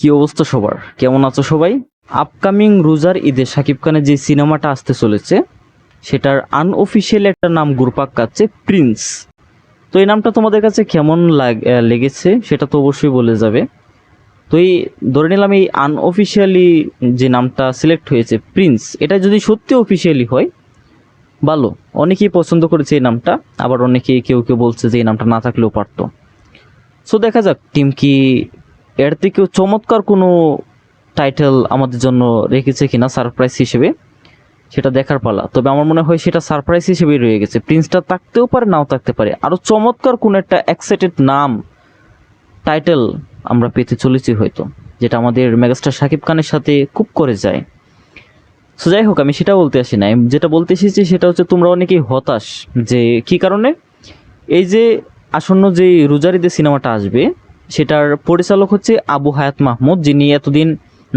কি অবস্থা সবার? কেমন আছো সবাই? আপকামিং রোজার ঈদে শাকিব খানের যে সিনেমাটা আসতে চলেছে, সেটার আনঅফিসিয়াল একটা নাম ঘুরপাক কাচ্ছে প্রিন্স তো এই নামটা তোমাদের কাছে কেমন লাগ- লেগেছে সেটা তো অবশ্যই বলে যাবে। তো এই, ধরে নিলাম এই আনঅফিসিয়ালি যে নামটা সিলেক্ট হয়েছে প্রিন্স এটা যদি সত্যি অফিসিয়ালি হয়, ভালো, অনেকেই পছন্দ করেছে এই নামটা, আবার অনেকেই কেউ কেউ বলছে যে এই নামটা না থাকলেও পারতো। সো দেখা যাক টিম কি এর থেকেও চমৎকার কোনো টাইটেল আমাদের জন্য রেখেছে কিনা সারপ্রাইজ হিসেবে, সেটা দেখার পালা। তবে আমার মনে হয় সেটা সারপ্রাইজ হিসেবেই রয়ে গেছে। প্রিন্সটা থাকতেও পারে, নাও থাকতে পারে। আরও চমৎকার কোনো একটা এক্সাইটেড নাম টাইটেল আমরা পেতে চলেছি হয়তো, যেটা আমাদের মেগাস্টার শাকিব খানের সাথে খুব করে যায়। সো যাই হোক, আমি সেটা বলতে আসি না। যেটা বলতে এসেছি সেটা হচ্ছে তোমরা অনেকেই হতাশ যে কি কারণে? এই যে আসন্ন যে রোজারিদে সিনেমাটা আসবে সেটার পরিচালক হচ্ছে আবু হায়াত মাহমুদ, যিনি এতদিন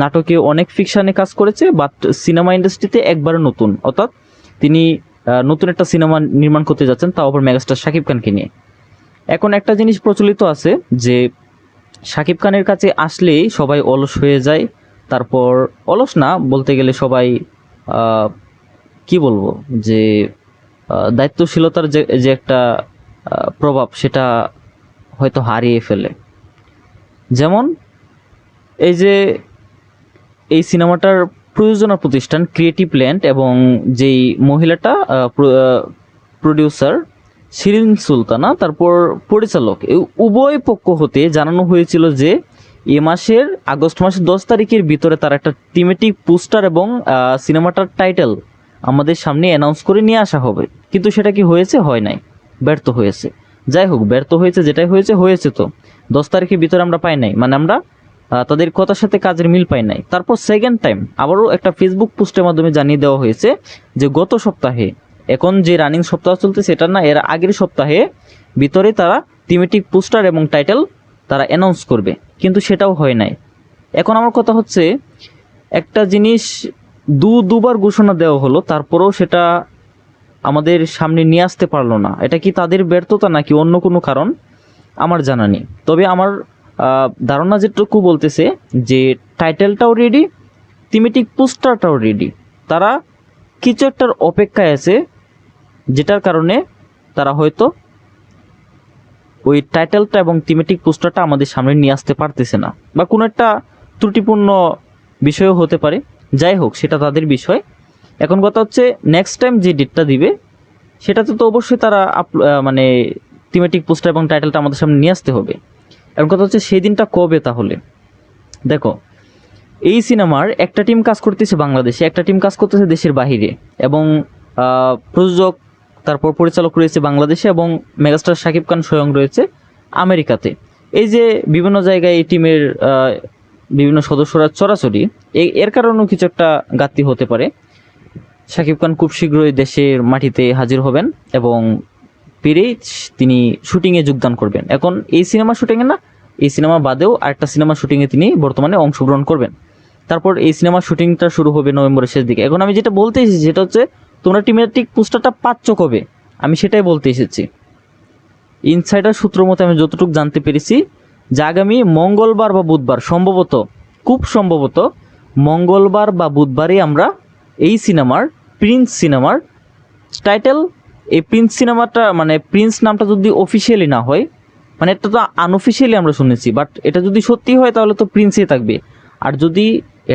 নাটকে অনেক ফিকশানে কাজ করেছে বাট সিনেমা ইন্ডাস্ট্রিতে একবারে নতুন। অর্থাৎ তিনি নতুন একটা সিনেমা নির্মাণ করতে যাচ্ছেন, তাও আবার মেগাস্টার শাকিব খানকে নিয়ে। এখন একটা জিনিস প্রচলিত আছে যে, শাকিব খানের কাছে আসলেই সবাই অলস হয়ে যায়, তারপর অলস না, বলতে গেলে সবাই কি বলব, যে দায়িত্বশীলতার যে যে একটা প্রভাব, সেটা হয়তো হারিয়ে ফেলে। যেমন এই যে এই সিনেমাটার প্রযোজনা প্রতিষ্ঠান ক্রিয়েটিভ ল্যান্ড এবং যেই মহিলাটা প্রডিউসার শিরিন সুলতানা, তারপর পরিচালক উভয় পক্ষ হতে জানানো হয়েছিল যে এ মাসের আগস্ট মাসের দশ তারিখের ভিতরে তার একটা থিমেটিক পোস্টার এবং সিনেমাটার টাইটেল আমাদের সামনে অ্যানাউন্স করে নিয়ে আসা হবে। কিন্তু সেটা কি হয়েছে? হয় নাই। ব্যর্থ হয়েছে। যাই হোক ব্যর্থ হয়েছে, যেটাই হয়েছে হয়েছে তো। দশ তারিখের ভিতরে আমরা পাই নাই। মানে আমরা তাদের কথার সাথে কাজের মিল পাই নাই। তারপর সেকেন্ড টাইম আবারও একটা ফেসবুক পোস্টের মাধ্যমে জানিয়ে দেওয়া হয়েছে যে, গত সপ্তাহে, এখন যে রানিং সপ্তাহ চলছে সেটা না, এর আগের সপ্তাহে ভিতরে তারা থিমেটিক পোস্টার এবং টাইটেল তারা অ্যানাউন্স করবে। কিন্তু সেটাও হয় নাই। এখন আমার কথা হচ্ছে, একটা জিনিস দু দুবার ঘোষণা দেওয়া হলো, তারপরেও সেটা আমাদের সামনে নিয়ে আসতে পারল না। এটা কি তাদের ব্যর্থতা নাকি অন্য কোনো কারণ? আমার জানা নেই। তবে আমার ধারণা যেটুকু বলতেছে যে টাইটেলটাও রেডি থিমেটিক পোস্টারটাও রেডি তারা কিছু একটার অপেক্ষায় আছে, যেটার কারণে তারা হয়তো ওই টাইটেলটা এবং থিমেটিক পোস্টারটা আমাদের সামনে নিয়ে আসতে পারতেছে না। বা কোনো একটা ত্রুটিপূর্ণ বিষয়ও হতে পারে। যাই হোক, সেটা তাদের বিষয়। এখন কথা হচ্ছে নেক্সট টাইম যে ডেটটা দিবে, সেটাতে তো অবশ্যই তারা আপ- মানে থিমেটিক পোস্টার এবং টাইটেলটা আমাদের সামনে নিয়ে আসতে হবে। এখন কথা হচ্ছে, সেই দিনটা কবে তাহলে? দেখো, এই সিনেমার একটা টিম কাজ করতেছে বাংলাদেশে, একটা টিম কাজ করতেছে দেশের বাহিরে এবং প্রযোজক, তারপর পরিচালক রয়েছে বাংলাদেশে এবং মেগাস্টার শাকিব খান স্বয়ং রয়েছে আমেরিকাতে। এই যে বিভিন্ন জায়গায় এই টিমের বিভিন্ন সদস্যরা চরাচরি এর কারণেও কিছু একটা ঘাটতি হতে পারে। শাকিব খান খুব শীঘ্রই দেশের মাটিতে হাজির হবেন এবং পেরেই তিনি শুটিংয়ে যোগদান করবেন। এখন এই সিনেমা শুটিংয়ে না, এই সিনেমা বাদেও আরেকটা সিনেমা শুটিংয়ে তিনি বর্তমানে অংশগ্রহণ করবেন। তারপর এই সিনেমার শুটিংটা শুরু হবে নভেম্বরের শেষ দিকে। এখন আমি যেটা বলতে এসেছি সেটা হচ্ছে, তোমরা টিমেটিক পোস্টারটা পাচ্ছ কবে? আমি সেটাই বলতে এসেছি। ইনসাইডার সূত্র মতে আমি যতটুকু জানতে পেরেছি, যে আগামী মঙ্গলবার বা বুধবার, সম্ভবত, খুব সম্ভবত, মঙ্গলবার বা বুধবারই আমরা এই সিনেমার প্রিন্স সিনেমার টাইটেল, এই প্রিন্স সিনেমাটা মানে প্রিন্স নামটা যদি অফিসিয়ালি না হয় মানে এটা তো আনঅফিসিয়ালি আমরা শুনেছি বাট এটা যদি সত্যি হয় তাহলে তো প্রিন্সই থাকবে। আর যদি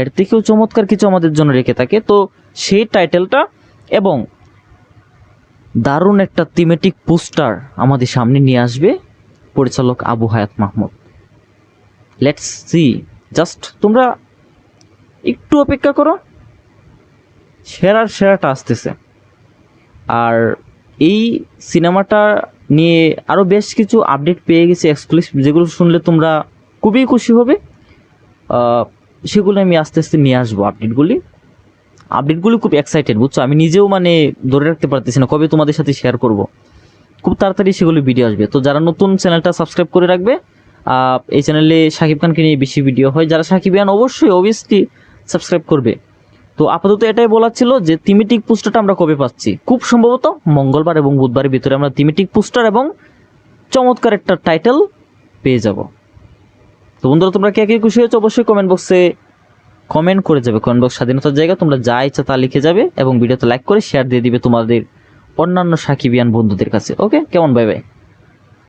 এর থেকেও চমৎকার কিছু আমাদের জন্য রেখে থাকে, তো সেই টাইটেলটা এবং দারুণ একটা থিমেটিক পোস্টার আমাদের সামনে নিয়ে আসবে পরিচালক আবু হায়াত মাহমুদ। লেটস সি জাস্ট তোমরা একটু অপেক্ষা করো। সেরার সেরাটা আসতেছে। আর এই সিনেমাটা নিয়ে আরও বেশ কিছু আপডেট পেয়ে গেছি এক্সক্লুসিভ যেগুলো শুনলে তোমরা খুবই খুশি হবে। সেগুলো আমি আস্তে আস্তে নিয়ে আসব আপডেটগুলি আপডেটগুলি খুব এক্সাইটেড বুঝছ? আমি নিজেও মানে ধরে রাখতে পারতেছি না কবে তোমাদের সাথে শেয়ার করব। খুব তাড়াতাড়ি সেগুলো ভিডিও আসবে। তো যারা নতুন চ্যানেলটা সাবস্ক্রাইব করে রাখবে এই চ্যানেলে শাকিব খানকে নিয়ে বেশি ভিডিও হয়। যারা সাকিবিয়ান অবশ্যই অবভিয়াসলি সাবস্ক্রাইব করবে। তো আপাতত এটাই বলার ছিল যে থিমেটিক পোস্টারটা আমরা কবে পাচ্ছি? খুব সম্ভবত মঙ্গলবার এবং বুধবারের ভিতরে আমরা থিমেটিক পোস্টার এবং চমৎকার একটা টাইটেল পেয়ে যাব। তো বন্ধুরা, তোমরা কে কে খুশি হয়েছো অবশ্যই কমেন্ট বক্সে কমেন্ট করে যাবে। কমেন্ট বক্স স্বাধীনতার জায়গা, তোমরা যা ইচ্ছা তা লিখে যাবে এবং ভিডিওতে লাইক করে শেয়ার দিয়ে দিবে তোমাদের অন্যান্য সাকিবিয়ান বন্ধুদের কাছে। ওকে কেমন? Bye bye